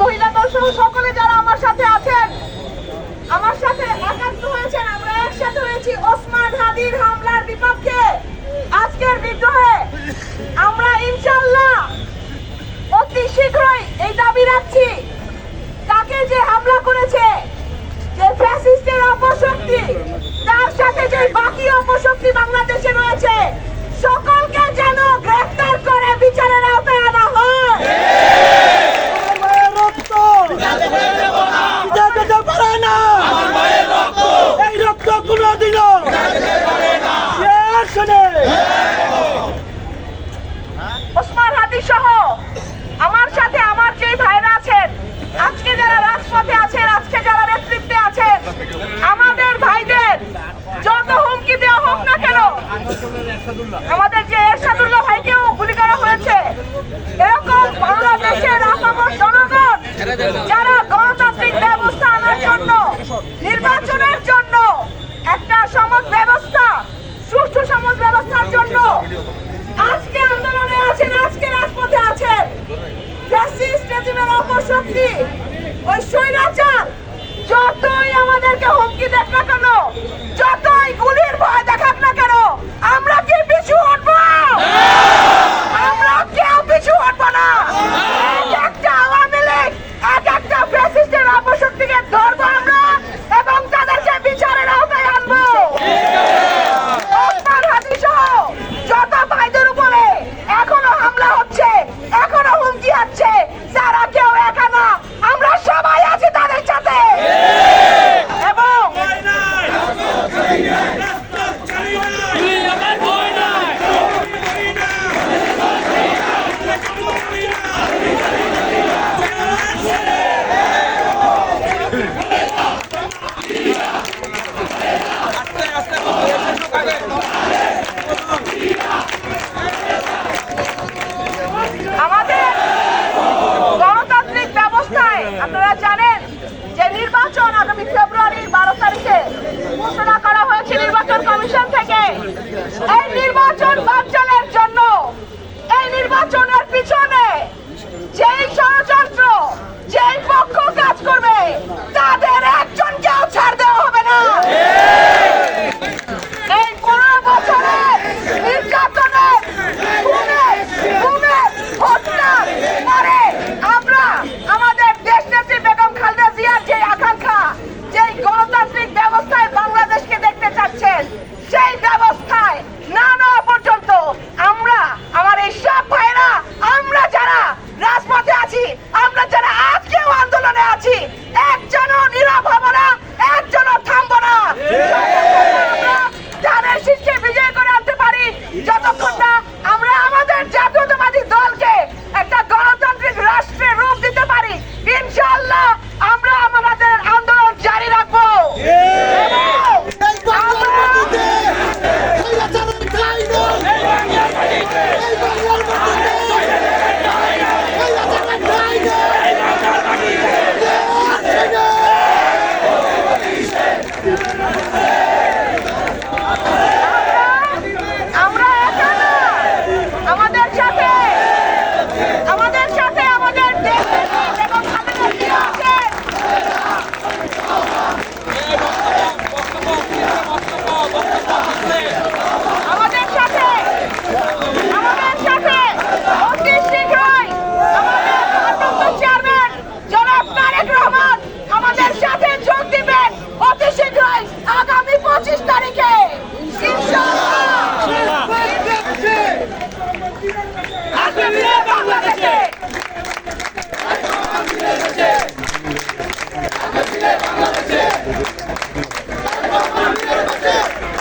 মহিলা সকলে যারা আমার সাথে আছেন আমার সাথে হয়েছেন আমরা ওসমান হাদির হামলার বিপক্ষে। আজকের বিদ্রোহে আমরা ইনশাল্লাহ অতি শীঘ্রই এই দাবি রাখছি। তাকে যে হামলা করেছে, যে ফ্যাসিস্টের অপশক্তি, তার সাথে যে বাকি অপশক্তি বাংলাদেশে রয়েছে, সকলকে যেন গ্রেফতার করে বিচারের আওতায় 사둘라 বছর Yeah.